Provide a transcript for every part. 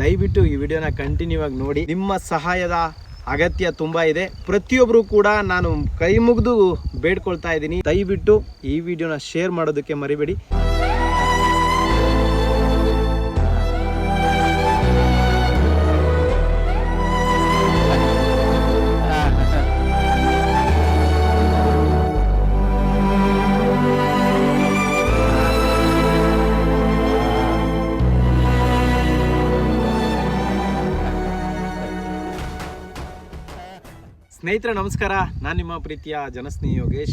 ದಯವಿಟ್ಟು ಈ ವಿಡಿಯೋನ ಕಂಟಿನ್ಯೂ ಆಗಿ ನೋಡಿ. ನಿಮ್ಮ ಸಹಾಯದ ಅಗತ್ಯ ತುಂಬ ಇದೆ. ಪ್ರತಿಯೊಬ್ಬರು ಕೂಡ ನಾನು ಕೈ ಮುಗಿದು ಬೇಡ್ಕೊಳ್ತಾ ಇದ್ದೀನಿ. ದಯವಿಟ್ಟು ಈ ವಿಡಿಯೋನ ಶೇರ್ ಮಾಡೋದಕ್ಕೆ ಮರಿಬೇಡಿ. ಸ್ನೇಹಿತರೆ, ನಮಸ್ಕಾರ. ನಾನು ನಿಮ್ಮ ಪ್ರೀತಿಯ ಜನಸ್ನೇಹಿ ಯೋಗೇಶ್.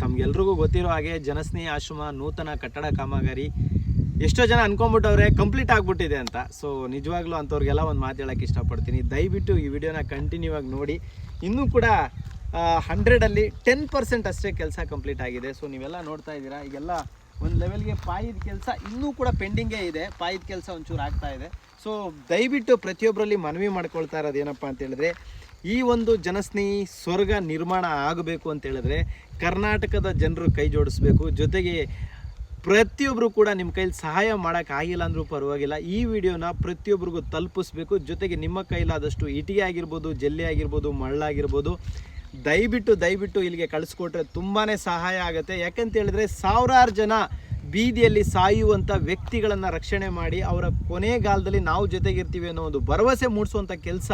ತಮ್ಗೆಲ್ರಿಗೂ ಗೊತ್ತಿರೋ ಹಾಗೆ ಜನಸ್ನೇಹಿ ಆಶ್ರಮ ನೂತನ ಕಟ್ಟಡ ಕಾಮಗಾರಿ ಎಷ್ಟೋ ಜನ ಅನ್ಕೊಂಡ್ಬಿಟ್ಟವ್ರೆ, ಕಂಪ್ಲೀಟ್ ಆಗಿಬಿಟ್ಟಿದೆ ಅಂತ. ಸೊ ನಿಜವಾಗ್ಲೂ ಅಂಥವ್ರಿಗೆಲ್ಲ ಒಂದು ಮಾತು ಹೇಳೋಕ್ಕೆ ಇಷ್ಟಪಡ್ತೀನಿ. ದಯವಿಟ್ಟು ಈ ವಿಡಿಯೋನ ಕಂಟಿನ್ಯೂ ಆಗಿ ನೋಡಿ. ಇನ್ನೂ ಕೂಡ ಹಂಡ್ರೆಡಲ್ಲಿ ಟೆನ್ ಪರ್ಸೆಂಟ್ ಅಷ್ಟೇ ಕೆಲಸ ಕಂಪ್ಲೀಟ್ ಆಗಿದೆ. ಸೊ ನೀವೆಲ್ಲ ನೋಡ್ತಾ ಇದ್ದೀರಾ, ಈಗೆಲ್ಲ ಒಂದು ಲೆವೆಲ್ಗೆ ಪಾಯದ ಕೆಲಸ ಇನ್ನೂ ಕೂಡ ಪೆಂಡಿಂಗೇ ಇದೆ. ಪಾಯದ ಕೆಲಸ ಒಂಚೂರು ಆಗ್ತಾ ಇದೆ. ಸೊ ದಯವಿಟ್ಟು ಪ್ರತಿಯೊಬ್ಬರಲ್ಲಿ ಮನವಿ ಮಾಡ್ಕೊಳ್ತಾ ಇರೋದು ಏನಪ್ಪ ಅಂತ ಹೇಳಿದ್ರೆ ಈ ಒಂದು ಜನಸ್ನೇಹಿ ಸ್ವರ್ಗ ನಿರ್ಮಾಣ ಆಗಬೇಕು ಅಂತ ಹೇಳಿದ್ರೆ ಕರ್ನಾಟಕದ ಜನರು ಕೈ ಜೋಡಿಸ್ಬೇಕು. ಜೊತೆಗೆ ಪ್ರತಿಯೊಬ್ಬರು ಕೂಡ ನಿಮ್ಮ ಕೈಲಿ ಸಹಾಯ ಮಾಡೋಕ್ಕಾಗಿಲ್ಲ ಅಂದರೂ ಪರವಾಗಿಲ್ಲ. ಈ ವಿಡಿಯೋನ ಪ್ರತಿಯೊಬ್ಬರಿಗೂ ತಲುಪಿಸ್ಬೇಕು. ಜೊತೆಗೆ ನಿಮ್ಮ ಕೈಲಾದಷ್ಟು ಇಟಿಗೆ ಆಗಿರ್ಬೋದು, ಜಲ್ಲಿ ಆಗಿರ್ಬೋದು ಮಳ್ಳಾಗಿರ್ಬೋದು ದಯವಿಟ್ಟು ದಯವಿಟ್ಟು ಇಲ್ಲಿಗೆ ಕಳಿಸ್ಕೊಟ್ರೆ ತುಂಬಾ ಸಹಾಯ ಆಗುತ್ತೆ. ಯಾಕಂತ ಹೇಳಿದ್ರೆ ಸಾವಿರಾರು ಜನ ಬೀದಿಯಲ್ಲಿ ಸಾಯುವಂಥ ವ್ಯಕ್ತಿಗಳನ್ನು ರಕ್ಷಣೆ ಮಾಡಿ ಅವರ ಕೊನೆಗಾಲದಲ್ಲಿ ನಾವು ಜೊತೆಗಿರ್ತೀವಿ ಅನ್ನೋ ಒಂದು ಭರವಸೆ ಮೂಡಿಸುವಂಥ ಕೆಲಸ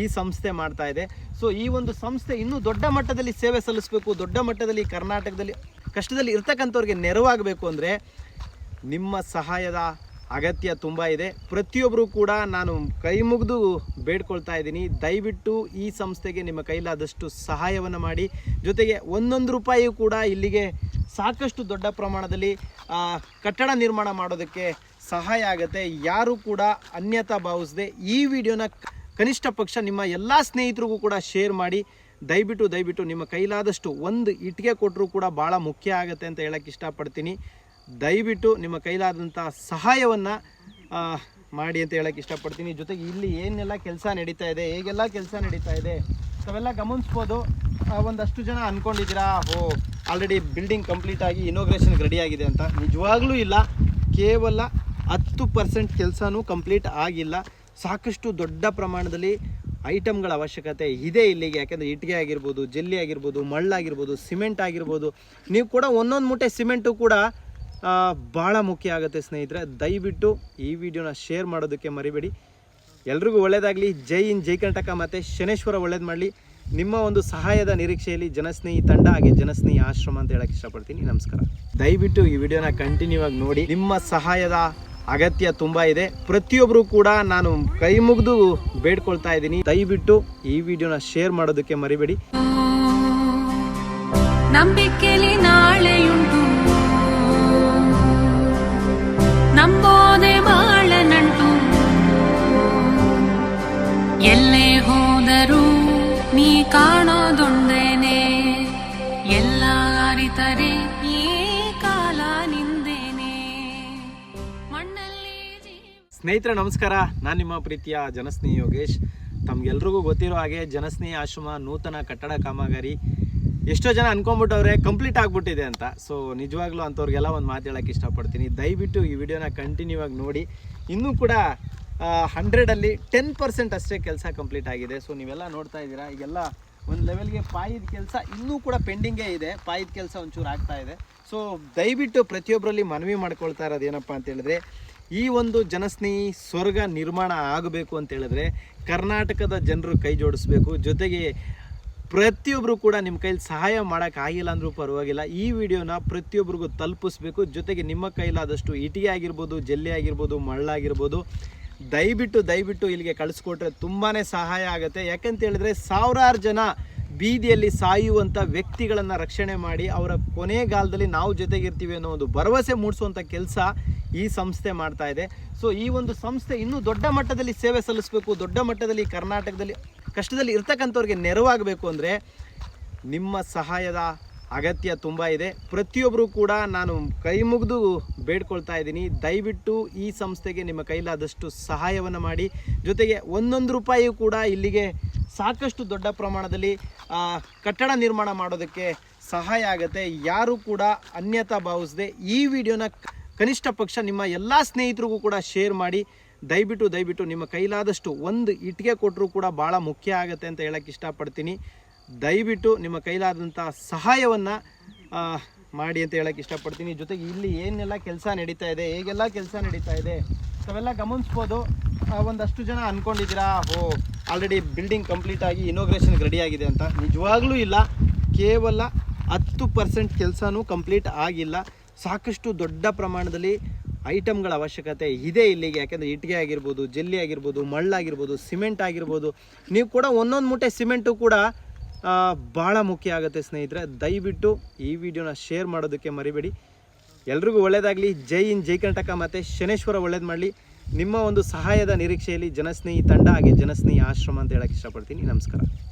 ಈ ಸಂಸ್ಥೆ ಮಾಡ್ತಾ ಇದೆ. ಸೊ ಈ ಒಂದು ಸಂಸ್ಥೆ ಇನ್ನೂ ದೊಡ್ಡ ಮಟ್ಟದಲ್ಲಿ ಸೇವೆ ಸಲ್ಲಿಸಬೇಕು, ದೊಡ್ಡ ಮಟ್ಟದಲ್ಲಿ ಕರ್ನಾಟಕದಲ್ಲಿ ಕಷ್ಟದಲ್ಲಿ ಇರ್ತಕ್ಕಂಥವ್ರಿಗೆ ನೆರವಾಗಬೇಕು ಅಂದರೆ ನಿಮ್ಮ ಸಹಾಯದ ಅಗತ್ಯ ತುಂಬ ಇದೆ. ಪ್ರತಿಯೊಬ್ಬರು ಕೂಡ ನಾನು ಕೈ ಮುಗಿದು ಬೇಡ್ಕೊಳ್ತಾ ಇದ್ದೀನಿ. ದಯವಿಟ್ಟು ಈ ಸಂಸ್ಥೆಗೆ ನಿಮ್ಮ ಕೈಲಾದಷ್ಟು ಸಹಾಯವನ್ನು ಮಾಡಿ. ಜೊತೆಗೆ ಒಂದೊಂದು ರೂಪಾಯಿಯೂ ಕೂಡ ಇಲ್ಲಿಗೆ ಸಾಕಷ್ಟು ದೊಡ್ಡ ಪ್ರಮಾಣದಲ್ಲಿ ಕಟ್ಟಡ ನಿರ್ಮಾಣ ಮಾಡೋದಕ್ಕೆ ಸಹಾಯ ಆಗುತ್ತೆ. ಯಾರು ಕೂಡ ಅನ್ಯತಾ ಭಾವಿಸದೆ ಈ ವಿಡಿಯೋನ ಕನಿಷ್ಠ ಪಕ್ಷ ನಿಮ್ಮ ಎಲ್ಲ ಸ್ನೇಹಿತರಿಗೂ ಕೂಡ ಶೇರ್ ಮಾಡಿ, ದಯವಿಟ್ಟು ದಯವಿಟ್ಟು ನಿಮ್ಮ ಕೈಲಾದಷ್ಟು ಒಂದು ಇಟ್ಟಿಗೆ ಕೊಟ್ಟರೂ ಕೂಡ ಭಾಳ ಮುಖ್ಯ ಆಗುತ್ತೆ ಅಂತ ಹೇಳಕ್ಕೆ ಇಷ್ಟಪಡ್ತೀನಿ. ದಯವಿಟ್ಟು ನಿಮ್ಮ ಕೈಲಾದಂಥ ಸಹಾಯವನ್ನು ಮಾಡಿ ಅಂತ ಹೇಳಕ್ಕೆ ಇಷ್ಟಪಡ್ತೀನಿ. ಜೊತೆಗೆ ಇಲ್ಲಿ ಏನೆಲ್ಲ ಕೆಲಸ ನಡೀತಾ ಇದೆ, ಹೇಗೆಲ್ಲ ಕೆಲಸ ನಡೀತಾ ಇದೆ, ತಾವೆಲ್ಲ ಗಮನಿಸ್ಬೋದು. ಒಂದಷ್ಟು ಜನ ಅಂದ್ಕೊಂಡಿದ್ದೀರಾ ಓ ಆಲ್ರೆಡಿ ಬಿಲ್ಡಿಂಗ್ ಕಂಪ್ಲೀಟ್ ಆಗಿ ಇನೋಗ್ರೇಷನ್ಗೆ ಆಗಿದೆ ಅಂತ. ನಿಜವಾಗ್ಲೂ ಇಲ್ಲ. ಕೇವಲ ಹತ್ತು ಪರ್ಸೆಂಟ್ ಕೆಲಸನೂ ಕಂಪ್ಲೀಟ್ ಆಗಿಲ್ಲ. ಸಾಕಷ್ಟು ದೊಡ್ಡ ಪ್ರಮಾಣದಲ್ಲಿ ಐಟಮ್ಗಳ ಅವಶ್ಯಕತೆ ಇದೆ ಇಲ್ಲಿಗೆ. ಯಾಕೆಂದರೆ ಇಟ್ಟಿಗೆ ಆಗಿರ್ಬೋದು, ಜಲ್ಲಿ ಆಗಿರ್ಬೋದು, ಮಳ್ಳಾಗಿರ್ಬೋದು, ಸಿಮೆಂಟ್ ಆಗಿರ್ಬೋದು. ನೀವು ಕೂಡ ಒಂದೊಂದು ಮೂಟೆ ಸಿಮೆಂಟು ಕೂಡ ಭಾಳ ಮುಖ್ಯ ಆಗುತ್ತೆ ಸ್ನೇಹಿತರೆ. ದಯವಿಟ್ಟು ಈ ವಿಡಿಯೋನ ಶೇರ್ ಮಾಡೋದಕ್ಕೆ ಮರಿಬೇಡಿ. ಎಲ್ರಿಗೂ ಒಳ್ಳೇದಾಗಲಿ. ಜೈ ಇನ್ ಜೈ ಕರ್ನಾಟಕ. ಮತ್ತು ಶನೇಶ್ವರ ಒಳ್ಳೇದು ಮಾಡಲಿ. ನಿಮ್ಮ ಒಂದು ಸಹಾಯದ ನಿರೀಕ್ಷೆಯಲ್ಲಿ ಜನಸ್ನೇಹಿ ತಂಡ ಹಾಗೆ ಜನಸ್ನೇಹಿ ಆಶ್ರಮ ಅಂತ ಹೇಳಕ್ಕೆ ಇಷ್ಟಪಡ್ತೀನಿ. ನಮಸ್ಕಾರ. ದಯವಿಟ್ಟು ಈ ವಿಡಿಯೋನ ಕಂಟಿನ್ಯೂ ಆಗಿ ನೋಡಿ. ನಿಮ್ಮ ಸಹಾಯದ ಅಗತ್ಯ ತುಂಬಾ ಇದೆ. ಪ್ರತಿಯೊಬ್ಬರು ಕೂಡ ನಾನು ಕೈ ಮುಗಿದು ಬೇಡ್ಕೊಳ್ತಾ ಇದ್ದೀನಿ. ದಯವಿಟ್ಟು ಈ ವಿಡಿಯೋನ ಶೇರ್ ಮಾಡೋದಕ್ಕೆ ಮರಿಬೇಡಿ. ನಂಬಿಕೆಲಿ ನಾಳೆಯುಂಟು. ನಂಬೋದೆ ಬಾಳ ನಂಟು ಎಲ್ಲೇ ಹೋದರೂ ನೀ ಕಾಣೋದೊಂದೇನೆ ಸ್ನೇಹಿತರೆ, ನಮಸ್ಕಾರ. ನಾನು ನಿಮ್ಮ ಪ್ರೀತಿಯ ಜನಸ್ನೇಹಿ ಯೋಗೇಶ್. ತಮ್ಗೆಲ್ರಿಗೂ ಗೊತ್ತಿರೋ ಹಾಗೆ ಜನಸ್ನೇಹಿ ಆಶ್ರಮ ನೂತನ ಕಟ್ಟಡ ಕಾಮಗಾರಿ ಎಷ್ಟೋ ಜನ ಅನ್ಕೊಂಡ್ಬಿಟ್ಟವ್ರೆ, ಕಂಪ್ಲೀಟ್ ಆಗಿಬಿಟ್ಟಿದೆ ಅಂತ. ಸೊ ನಿಜವಾಗ್ಲೂ ಅಂಥವ್ರಿಗೆಲ್ಲ ಒಂದು ಮಾತು ಹೇಳೋಕ್ಕೆ ಇಷ್ಟಪಡ್ತೀನಿ. ದಯವಿಟ್ಟು ಈ ವಿಡಿಯೋನ ಕಂಟಿನ್ಯೂ ಆಗಿ ನೋಡಿ. ಇನ್ನೂ ಕೂಡ ಹಂಡ್ರೆಡಲ್ಲಿ ಟೆನ್ ಪರ್ಸೆಂಟ್ ಅಷ್ಟೇ ಕೆಲಸ ಕಂಪ್ಲೀಟ್ ಆಗಿದೆ. ಸೊ ನೀವೆಲ್ಲ ನೋಡ್ತಾ ಇದ್ದೀರಾ, ಈಗೆಲ್ಲ ಒಂದು ಲೆವೆಲ್ಗೆ ಪಾಯಿದ ಕೆಲಸ ಇನ್ನೂ ಕೂಡ ಪೆಂಡಿಂಗೇ ಇದೆ. ಪಾಯದ ಕೆಲಸ ಒಂಚೂರು ಆಗ್ತಾ ಇದೆ. ಸೊ ದಯವಿಟ್ಟು ಪ್ರತಿಯೊಬ್ಬರಲ್ಲಿ ಮನವಿ ಮಾಡ್ಕೊಳ್ತಾ ಇರೋದು ಏನಪ್ಪ ಅಂತ ಹೇಳಿದ್ರೆ ಈ ಒಂದು ಜನಸ್ನೇಹಿ ಸ್ವರ್ಗ ನಿರ್ಮಾಣ ಆಗಬೇಕು ಅಂತ ಹೇಳಿದ್ರೆ ಕರ್ನಾಟಕದ ಜನರು ಕೈ ಜೋಡಿಸ್ಬೇಕು. ಜೊತೆಗೆ ಪ್ರತಿಯೊಬ್ಬರು ಕೂಡ ನಿಮ್ಮ ಕೈಲಿ ಸಹಾಯ ಆಗಿಲ್ಲ ಅಂದರೂ ಪರವಾಗಿಲ್ಲ. ಈ ವಿಡಿಯೋನ ಪ್ರತಿಯೊಬ್ಬರಿಗೂ ತಲುಪಿಸ್ಬೇಕು. ಜೊತೆಗೆ ನಿಮ್ಮ ಕೈಲಾದಷ್ಟು ಇಟಿಗೆ ಆಗಿರ್ಬೋದು, ಜಲ್ಲಿ ಆಗಿರ್ಬೋದು ಮಳ್ಳಾಗಿರ್ಬೋದು ದಯವಿಟ್ಟು ದಯವಿಟ್ಟು ಇಲ್ಲಿಗೆ ಕಳಿಸ್ಕೊಟ್ರೆ ತುಂಬಾ ಸಹಾಯ ಆಗುತ್ತೆ. ಯಾಕಂತ ಹೇಳಿದ್ರೆ ಸಾವಿರಾರು ಜನ ಬೀದಿಯಲ್ಲಿ ಸಾಯುವಂಥ ವ್ಯಕ್ತಿಗಳನ್ನು ರಕ್ಷಣೆ ಮಾಡಿ ಅವರ ಕೊನೆಗಾಲದಲ್ಲಿ ನಾವು ಜೊತೆಗಿರ್ತೀವಿ ಅನ್ನೋ ಒಂದು ಭರವಸೆ ಮೂಡಿಸುವಂಥ ಕೆಲಸ ಈ ಸಂಸ್ಥೆ ಮಾಡ್ತಾ ಇದೆ. ಸೊ ಈ ಒಂದು ಸಂಸ್ಥೆ ಇನ್ನೂ ದೊಡ್ಡ ಮಟ್ಟದಲ್ಲಿ ಸೇವೆ ಸಲ್ಲಿಸಬೇಕು, ದೊಡ್ಡ ಮಟ್ಟದಲ್ಲಿ ಕರ್ನಾಟಕದಲ್ಲಿ ಕಷ್ಟದಲ್ಲಿ ಇರ್ತಕ್ಕಂಥವ್ರಿಗೆ ನೆರವಾಗಬೇಕು ಅಂದರೆ ನಿಮ್ಮ ಸಹಾಯದ ಅಗತ್ಯ ತುಂಬ ಇದೆ. ಪ್ರತಿಯೊಬ್ಬರೂ ಕೂಡ ನಾನು ಕೈ ಮುಗಿದು ಬೇಡ್ಕೊಳ್ತಾ ಇದ್ದೀನಿ. ದಯವಿಟ್ಟು ಈ ಸಂಸ್ಥೆಗೆ ನಿಮ್ಮ ಕೈಲಾದಷ್ಟು ಸಹಾಯವನ್ನು ಮಾಡಿ. ಜೊತೆಗೆ ಒಂದೊಂದು ರೂಪಾಯಿಯೂ ಕೂಡ ಇಲ್ಲಿಗೆ ಸಾಕಷ್ಟು ದೊಡ್ಡ ಪ್ರಮಾಣದಲ್ಲಿ ಕಟ್ಟಡ ನಿರ್ಮಾಣ ಮಾಡೋದಕ್ಕೆ ಸಹಾಯ ಆಗುತ್ತೆ. ಯಾರು ಕೂಡ ಅನ್ಯತಾ ಭಾವಿಸದೆ ಈ ವಿಡಿಯೋನ ಕನಿಷ್ಠ ಪಕ್ಷ ನಿಮ್ಮ ಎಲ್ಲ ಸ್ನೇಹಿತರಿಗೂ ಕೂಡ ಶೇರ್ ಮಾಡಿ. ದಯವಿಟ್ಟು ದಯವಿಟ್ಟು ನಿಮ್ಮ ಕೈಲಾದಷ್ಟು ಒಂದು ಇಟ್ಟಿಗೆ ಕೊಟ್ಟರು ಕೂಡ ಭಾಳ ಮುಖ್ಯ ಆಗುತ್ತೆ ಅಂತ ಹೇಳಕ್ಕೆ ಇಷ್ಟಪಡ್ತೀನಿ. ದಯವಿಟ್ಟು ನಿಮ್ಮ ಕೈಲಾದಂಥ ಸಹಾಯವನ್ನು ಮಾಡಿ ಅಂತ ಹೇಳಕ್ಕೆ ಇಷ್ಟಪಡ್ತೀನಿ. ಜೊತೆಗೆ ಇಲ್ಲಿ ಏನೆಲ್ಲ ಕೆಲಸ ನಡೀತಾ ಇದೆ, ಹೇಗೆಲ್ಲ ಕೆಲಸ ನಡೀತಾ ಇದೆ, ತಾವೆಲ್ಲ ಗಮನಿಸ್ಬೋದು. ಒಂದಷ್ಟು ಜನ ಅಂದ್ಕೊಂಡಿದ್ದೀರಾ ಓ ಆಲ್ರೆಡಿ ಬಿಲ್ಡಿಂಗ್ ಕಂಪ್ಲೀಟ್ ಆಗಿ ಇನೋಗ್ರೇಷನ್ಗೆ ಆಗಿದೆ ಅಂತ. ನಿಜವಾಗ್ಲೂ ಇಲ್ಲ. ಕೇವಲ ಹತ್ತು ಪರ್ಸೆಂಟ್ ಕೆಲಸನೂ ಕಂಪ್ಲೀಟ್ ಆಗಿಲ್ಲ. ಸಾಕಷ್ಟು ದೊಡ್ಡ ಪ್ರಮಾಣದಲ್ಲಿ ಐಟಮ್ಗಳ ಅವಶ್ಯಕತೆ ಇದೆ ಇಲ್ಲಿಗೆ. ಯಾಕೆಂದರೆ ಇಟ್ಟಿಗೆ ಆಗಿರ್ಬೋದು, ಜಲ್ಲಿ ಆಗಿರ್ಬೋದು ಮಳ್ಳಾಗಿರ್ಬೋದು ಸಿಮೆಂಟ್ ಆಗಿರ್ಬೋದು. ನೀವು ಕೂಡ ಒಂದೊಂದು ಮೂಟೆ ಸಿಮೆಂಟು ಕೂಡ ಭಾಳ ಮುಖ್ಯ ಆಗುತ್ತೆ ಸ್ನೇಹಿತರೆ. ದಯವಿಟ್ಟು ಈ ವಿಡಿಯೋನ ಶೇರ್ ಮಾಡೋದಕ್ಕೆ ಮರಿಬೇಡಿ. ಎಲ್ರಿಗೂ ಒಳ್ಳೆಯದಾಗಲಿ ಜೈ ಇನ್ ಜೈ ಕರ್ನಾಟಕ. ಮತ್ತು ಶನೇಶ್ವರ ಒಳ್ಳೇದು ಮಾಡಲಿ. ನಿಮ್ಮ ಒಂದು ಸಹಾಯದ ನಿರೀಕ್ಷೆಯಲ್ಲಿ ಜನಸ್ನೇಹಿ ತಂಡ ಹಾಗೆ ಜನಸ್ನೇಹಿ ಆಶ್ರಮ ಅಂತ ಹೇಳಕ್ಕೆ ಇಷ್ಟಪಡ್ತೀನಿ. ನಮಸ್ಕಾರ.